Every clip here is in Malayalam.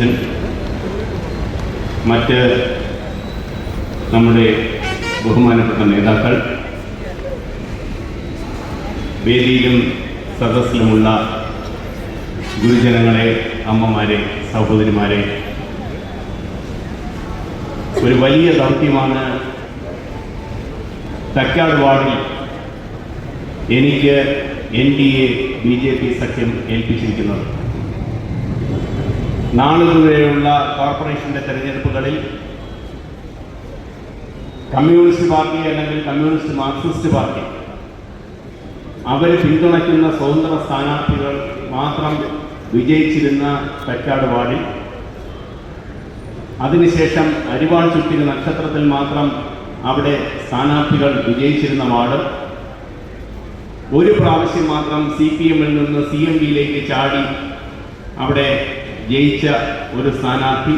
അധ്യക്ഷൻ മറ്റ് നമ്മുടെ ബഹുമാനപ്പെട്ട നേതാക്കൾ വേദിയിലും സദസ്സിലുമുള്ള ഗുരുജനങ്ങളെ അമ്മമാരെ സഹോദരിമാരെ ഒരു വലിയ ദൗത്യമാണ് തക്കാട് വാർഡിൽ എനിക്ക് N D A B J P സഖ്യം ഏൽപ്പിച്ചിരിക്കുന്നത്. നാളിതുവരെയുള്ള കോർപ്പറേഷന്റെ തെരഞ്ഞെടുപ്പുകളിൽ കമ്മ്യൂണിസ്റ്റ് പാർട്ടി അല്ലെങ്കിൽ കമ്മ്യൂണിസ്റ്റ് മാർക്സിസ്റ്റ് പാർട്ടി അവർ പിന്തുണയ്ക്കുന്ന സ്വതന്ത്ര സ്ഥാനാർത്ഥികൾ മാത്രം വിജയിച്ചിരുന്ന തക്കാട് വാർഡിൽ അതിനുശേഷം അരിവാൾ ചുറ്റിന് നക്ഷത്രത്തിൽ മാത്രം അവിടെ സ്ഥാനാർത്ഥികൾ വിജയിച്ചിരുന്ന വാർഡ്. ഒരു പ്രാവശ്യം മാത്രം സി പി എമ്മിൽ നിന്ന് സി എം പിയിലേക്ക് ചാടി അവിടെ ജയിച്ച ഒരു സ്ഥാനാർത്ഥി.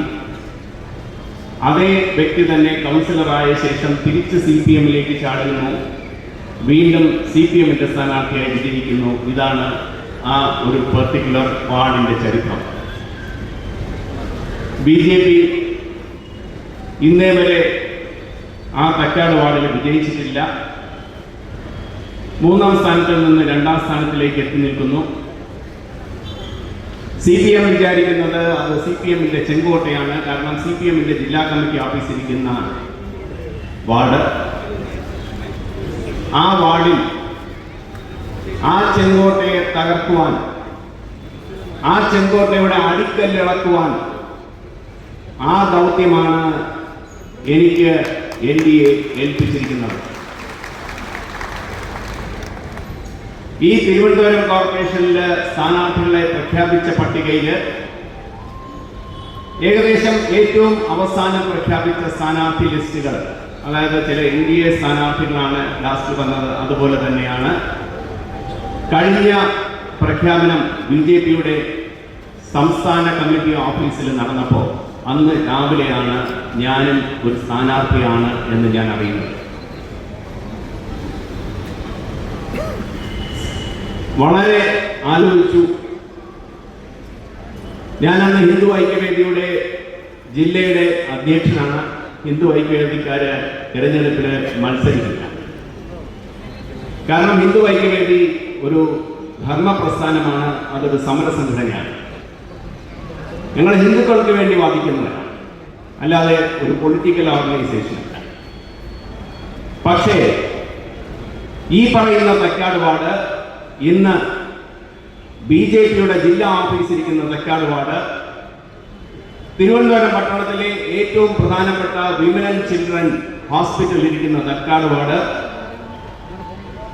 അതേ വ്യക്തി തന്നെ കൗൺസിലറായ ശേഷം തിരിച്ച് സി പി എമ്മിലേക്ക് ചാടുന്നു. വീണ്ടും സി പി എമ്മിന്റെ സ്ഥാനാർത്ഥിയായി വിജയിക്കുന്നു. ഇതാണ് ആ ഒരു പെർട്ടിക്കുലർ വാർഡിന്റെ ചരിത്രം. ബി ജെ പി ഇന്നേ വരെ ആ തക്കാട് വാർഡിൽ വിജയിച്ചിട്ടില്ല. മൂന്നാം സ്ഥാനത്തിൽ നിന്ന് രണ്ടാം സ്ഥാനത്തിലേക്ക് എത്തി നിൽക്കുന്നു. സി പി എം വിചാരിക്കുന്നത് അത് സി പി എമ്മിന്റെ ചെങ്കോട്ടയാണ്. കാരണം സി പി എമ്മിന്റെ ജില്ലാ കമ്മിറ്റി ഓഫീസ് ഇരിക്കുന്ന വാർഡ്. ആ വാർഡിൽ ആ ചെങ്കോട്ടയെ തകർക്കുവാൻ ആ ചെങ്കോട്ടയുടെ അടിക്കല്ലിളക്കുവാൻ ആ ദൗത്യമാണ് എനിക്ക് എൻ ഡി എ ഏൽപ്പിച്ചിരിക്കുന്നത്. ഈ തിരുവനന്തപുരം കോർപ്പറേഷനിലെ സ്ഥാനാർത്ഥികളെ പ്രഖ്യാപിച്ച പട്ടികയിൽ ഏകദേശം ഏറ്റവും അവസാനം പ്രഖ്യാപിച്ച സ്ഥാനാർത്ഥി ലിസ്റ്റുകൾ അതായത് ചില എൻ ഡി എ സ്ഥാനാർത്ഥികളാണ് ലാസ്റ്റ് വന്നത് അതുപോലെ തന്നെയാണ്. കഴിഞ്ഞ പ്രഖ്യാപനം ബി ജെ പിയുടെ സംസ്ഥാന കമ്മിറ്റി ഓഫീസിൽ നടന്നപ്പോൾ അന്ന് രാവിലെയാണ് ഞാനും ഒരു സ്ഥാനാർത്ഥിയാണ് എന്ന് ഞാൻ അറിയുന്നത്. വളരെ ആലോചിച്ചു. ഞാൻ അന്ന് ഹിന്ദു ഐക്യവേദിയുടെ ജില്ലയുടെ അധ്യക്ഷനാണ്. ഹിന്ദു ഐക്യവേദിക്കാര് തിരഞ്ഞെടുപ്പിന് മത്സരിക്കില്ല. കാരണം ഹിന്ദു ഐക്യവേദി ഒരു ധർമ്മ പ്രസ്ഥാനമാണ് അതൊരു സമര സംഘടനയാണ് ഞങ്ങൾ ഹിന്ദുക്കൾക്ക് വേണ്ടി വാദിക്കുന്നതാണ് അല്ലാതെ ഒരു പൊളിറ്റിക്കൽ ഓർഗനൈസേഷൻ അല്ല. പക്ഷേ ഈ പറയുന്ന തക്കാട് വാർഡ് ഇന്ന് ബി ജെ പിയുടെ ജില്ലാ ഓഫീസ് ഇരിക്കുന്ന തക്കാട് വാർഡ് തിരുവനന്തപുരം പട്ടണത്തിലെ ഏറ്റവും പ്രധാനപ്പെട്ട വിമൻ ആൻഡ് ചിൽഡ്രൻ ഹോസ്പിറ്റൽ ഇരിക്കുന്ന തെക്കാട് വാർഡ്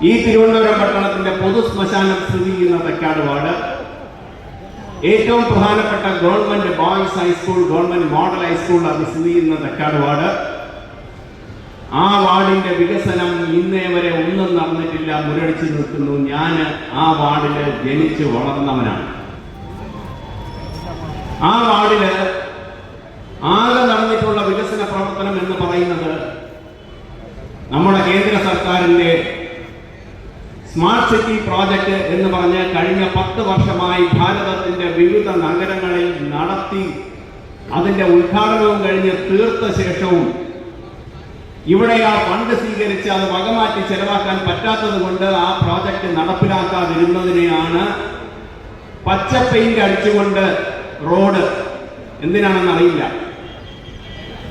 ഈ തിരുവനന്തപുരം പട്ടണത്തിന്റെ പൊതു ശ്മശാനം സ്ഥിതി ചെയ്യുന്ന തെക്കാട് വാർഡ് ഏറ്റവും പ്രധാനപ്പെട്ട government boys high school government model high school അത് സ്ഥിതി ചെയ്യുന്ന തെക്കാട് വാർഡ് ആ വാർഡിന്റെ വികസനം ഇന്നേ വരെ ഒന്നും നടന്നിട്ടില്ല മുരടിച്ചു നിൽക്കുന്നു. ഞാൻ ആ വാർഡിൽ ജനിച്ചു വളർന്നവനാണ്. ആ വാർഡിൽ ആകെ നടന്നിട്ടുള്ള വികസന പ്രവർത്തനം എന്ന് പറയുന്നത് നമ്മുടെ കേന്ദ്ര സർക്കാരിന്റെ സ്മാർട്ട് സിറ്റി പ്രോജക്റ്റ് എന്ന് പറഞ്ഞ് കഴിഞ്ഞ പത്ത് വർഷമായി ഭാരതത്തിന്റെ വിവിധ നഗരങ്ങളിൽ നടത്തി അതിന്റെ ഉദ്ഘാടനവും കഴിഞ്ഞ് തീർത്ത ശേഷവും ഇവിടെ ആ ഫണ്ട് സ്വീകരിച്ച് അത് വകമാറ്റി ചെലവാക്കാൻ പറ്റാത്തത് കൊണ്ട് ആ പ്രോജക്റ്റ് നടപ്പിലാക്കാതിരുന്നതിനെയാണ് പച്ച പെയിന്റ് അടിച്ചുകൊണ്ട് റോഡ് എന്തിനാണെന്ന് അറിയില്ല.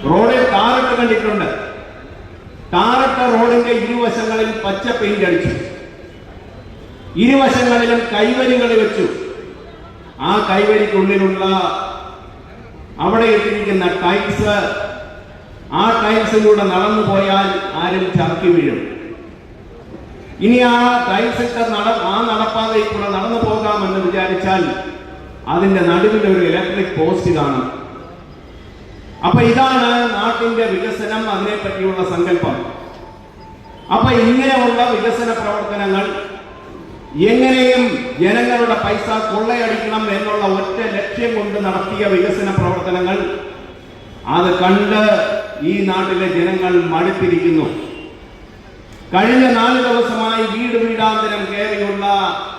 റോഡിൽ ടാറിട്ട് കണ്ടിട്ടുണ്ട്. ടാറിട്ട റോഡിന്റെ ഇരുവശങ്ങളിൽ പച്ച പെയിന്റ് അടിച്ചു. ഇരുവശങ്ങളിലും കൈവരികൾ വെച്ചു. ആ കൈവരിക്കുള്ളിലുള്ള അവിടെ എത്തിയിരിക്കുന്ന ടൈൽസ് ആ ടൈൽസിലൂടെ നടന്നു പോയാൽ ആരും ചർക്കി വീഴും. ഇനി ആ ടൈൽസിട്ട് നട ആ നടപ്പാതയിൽ കൂടെ നടന്നു പോകാമെന്ന് വിചാരിച്ചാൽ അതിന്റെ നടുവിൽ ഒരു ഇലക്ട്രിക് പോസ്റ്റ് കാണും. അപ്പൊ ഇതാണ് നാട്ടിന്റെ വികസനം അതിനെ പറ്റിയുള്ള സങ്കല്പം. അപ്പൊ ഇങ്ങനെയുള്ള വികസന പ്രവർത്തനങ്ങൾ എങ്ങനെയും ജനങ്ങളുടെ പൈസ കൊള്ളയടിക്കണം എന്നുള്ള ഒറ്റ ലക്ഷ്യം കൊണ്ട് നടത്തിയ വികസന പ്രവർത്തനങ്ങൾ അത് കണ്ട് ഈ നാട്ടിലെ ജനങ്ങൾ മടുത്തിരിക്കുന്നു. കഴിഞ്ഞ നാല് ദിവസമായി വീട് വീടാന്തരം കയറിയുള്ള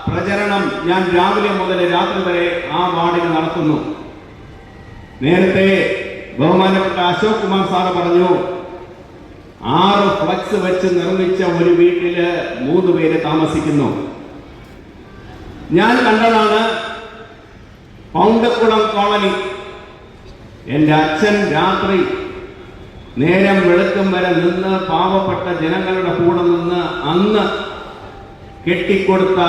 പ്രചരണം ഞാൻ രാവിലെ മുതൽ രാത്രി വരെ ആ വാർഡിൽ നടത്തുന്നു. നേരത്തെ ബഹുമാനപ്പെട്ട അശോക് കുമാർ സാറ് പറഞ്ഞു ആറ് ഫ്ലക്സ് വെച്ച് നിർമ്മിച്ച ഒരു വീട്ടിൽ മൂന്ന് പേര് താമസിക്കുന്നു. ഞാൻ കണ്ടതാണ് പൗണ്ടക്കുളം കോളനി. എന്റെ അച്ഛൻ രാത്രി നേരം വെളുക്കും വരെ നിന്ന് പാവപ്പെട്ട ജനങ്ങളുടെ കൂടെ നിന്ന് അന്ന് കെട്ടിക്കൊടുത്ത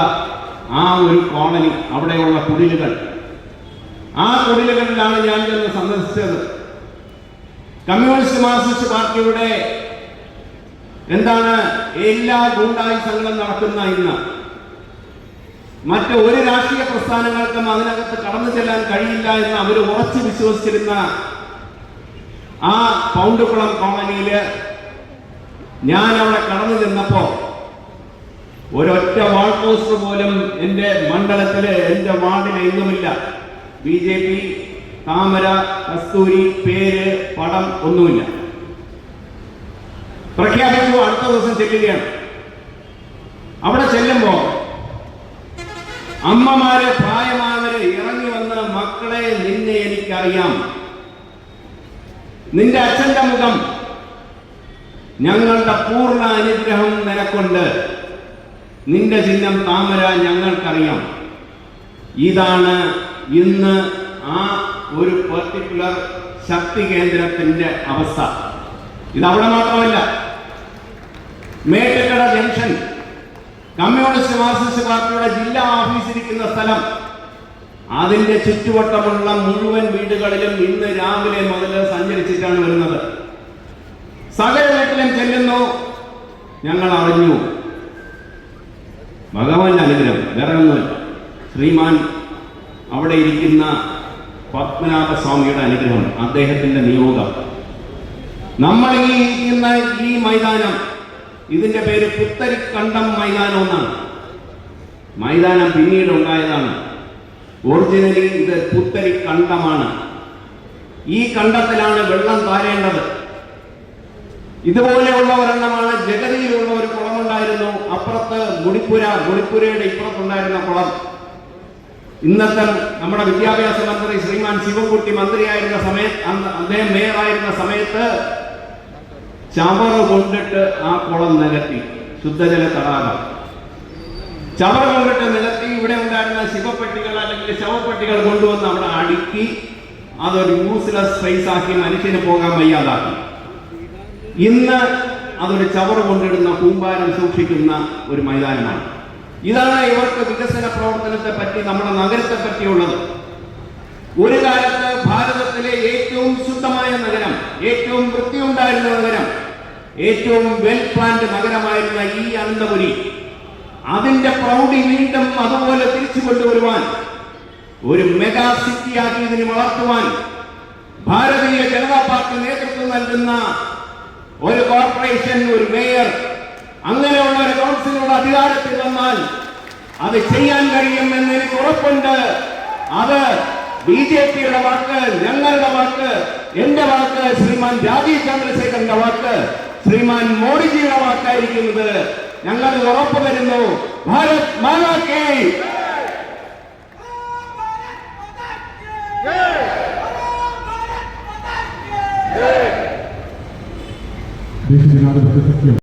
ആ ഒരു കോളനി അവിടെയുള്ള കുടിലുകൾ. ആ കുടിലുകളിലാണ് ഞാൻ ചെന്ന് സന്ദർശിച്ചത്. കമ്മ്യൂണിസ്റ്റ് മാർക്സിസ്റ്റ് പാർട്ടിയുടെ എന്താണ് എല്ലാ ഗൂണ്ടായുസങ്ങളും നടക്കുന്ന ഇന്ന്. മറ്റ് ഒരു രാഷ്ട്രീയ പ്രസ്ഥാനങ്ങൾക്കും അതിനകത്ത് കടന്നു ചെല്ലാൻ കഴിയില്ല എന്ന് അവർ ഉറച്ചു വിശ്വസിച്ചിരുന്ന ആ പൗണ്ടുകുളം കോളനിയിൽ ഞാൻ അവിടെ കടന്നു ചെന്നപ്പോ ഒരൊറ്റ വാൾ പോസ്റ്റ് പോലും എന്റെ മണ്ഡലത്തിൽ എന്റെ വാർഡിൽ എങ്ങുമില്ല. ബി ജെ പി താമര കസ്തൂരി പേര് പടം ഒന്നുമില്ല. പ്രഖ്യാപിച്ചു അടുത്ത ദിവസം ചെല്ലുകയാണ്. അവിടെ ചെല്ലുമ്പോ അമ്മമാര് പ്രായമായവര് ഇറങ്ങി വന്ന മക്കളെ നിന്നെ എനിക്കറിയാം. നിന്റെ അച്ഛന്റെ മുഖം. ഞങ്ങളുടെ പൂർണ അനുഗ്രഹം നിനക്കുണ്ട്. നിന്റെ ചിഹ്നം താമര ഞങ്ങൾക്കറിയാം. ഇതാണ് ഇന്ന് ആ ഒരു പെർട്ടിക്കുലർ ശക്തി കേന്ദ്രത്തിന്റെ അവസ്ഥ. ഇത് അവിടെ മാത്രമല്ല മേട്ടക്കട ജംഗ്ഷൻ കമ്മ്യൂണിസ്റ്റ് മാർക്സിസ്റ്റ് പാർട്ടിയുടെ ജില്ലാ ഓഫീസ് ഇരിക്കുന്ന സ്ഥലം. അതിന്റെ ചുറ്റുവട്ടമുള്ള മുഴുവൻ വീടുകളിലും ഇന്ന് രാവിലെ മുതൽ സഞ്ചരിച്ചിട്ടാണ് വരുന്നത്. സകല വീട്ടിലും ചെല്ലുന്നു. ഞങ്ങൾ അറിഞ്ഞു. ഭഗവാന്റെ അനുഗ്രഹം വേറെ ഒന്നുമില്ല. ശ്രീമാൻ അവിടെ ഇരിക്കുന്ന പത്മനാഭ സ്വാമിയുടെ അനുഗ്രഹം അദ്ദേഹത്തിന്റെ നിയോഗം. നമ്മൾ ഈ ഇരിക്കുന്ന ഈ മൈതാനം ഇതിന്റെ പേര് പുത്തരിക്കണ്ടം മൈതാനം എന്നാണ്. മൈതാനം പിന്നീട് ഉണ്ടായതാണ് ഒറിജിനലി ഇത് പുത്തരി കണ്ടമാണ്. ഈ കണ്ടത്തിലാണ് വെള്ളം താരേണ്ടത് ഇതുപോലെയുള്ള ഒരെണ്ണമാണ് ജഗതിയിലുള്ള ഒരു കുളമുണ്ടായിരുന്നു. അപ്പുറത്ത് ഗുണിപ്പുര ഗുണിപ്പുരയുടെ ഇപ്പുറത്തുണ്ടായിരുന്ന കുളം. ഇന്നത്തെ നമ്മുടെ വിദ്യാഭ്യാസ മന്ത്രി ശ്രീമാൻ ശിവൻകുട്ടി മന്ത്രിയായിരുന്ന സമയത്ത് അദ്ദേഹം മേയറായിരുന്ന സമയത്ത് ചവറ കൊണ്ടിട്ട് ആ കുളം നികത്തി. ശുദ്ധജല തടാകം. ചവറ കൊണ്ടിട്ട് നികത്തി. ഇവിടെ ഉണ്ടായിരുന്ന ശിവപ്പെട്ടികൾ അല്ലെങ്കിൽ ശവപ്പെട്ടികൾ കൊണ്ടുവന്ന് അവിടെ അടുക്കി അതൊരു യൂസ്ലെസ് സ്പേസ് ആക്കി മനുഷ്യന് പോകാൻ വയ്യാതാക്കി. ഇന്ന് അതൊരു ചവറ് കൊണ്ടിടുന്ന കൂമ്പാരം സൂക്ഷിക്കുന്ന ഒരു മൈതാനമാണ്. ഇതാണ് ഇവർക്ക് വികസന പ്രവർത്തനത്തെ പറ്റി നമ്മുടെ നഗരത്തെ പറ്റിയുള്ളത്. ഒരു കാലത്ത് ഭാരതത്തിലെ ഏറ്റവും ശുദ്ധമായ നഗരം ഏറ്റവും വൃത്തിയുണ്ടായിരുന്ന നഗരം ഏറ്റവും വെൽ പ്ലാൻഡ് നഗരമായിരുന്ന ഈ അനന്തപുരി. അതിന്റെ പ്രൗഢി വീണ്ടും അതുപോലെ തിരിച്ചു കൊണ്ടുവരുവാൻ ഒരു മെഗാ സിറ്റിയാക്കി ഇതിനെ വളർത്തുവാൻ ഭാരതീയ ജനതാ പാർട്ടി നേതൃത്വം നൽകുന്ന ഒരു കോർപ്പറേഷൻ ഒരു മേയർ അങ്ങനെയുള്ള ഒരു കൗൺസിലുള്ള അധികാരത്തിൽ വന്നാൽ അത് ചെയ്യാൻ കഴിയും എന്ന് എനിക്ക് ഉറപ്പുണ്ട്. അത് ബി ജെ പിയുടെ വാക്ക് ഞങ്ങളുടെ വാക്ക് എന്റെ വാക്ക് ശ്രീമാൻ രാജീവ് ചന്ദ്രശേഖരന്റെ വാക്ക്. ശ്രീമാൻ മോഡിജിയുടെ വാക്കായിരിക്കുന്നത്. ഞങ്ങൾ ഉറപ്പു തരുന്നു. ഭാരത് മാതാ കേ. ദേശീയ ജനാധിപത്യ സഖ്യം.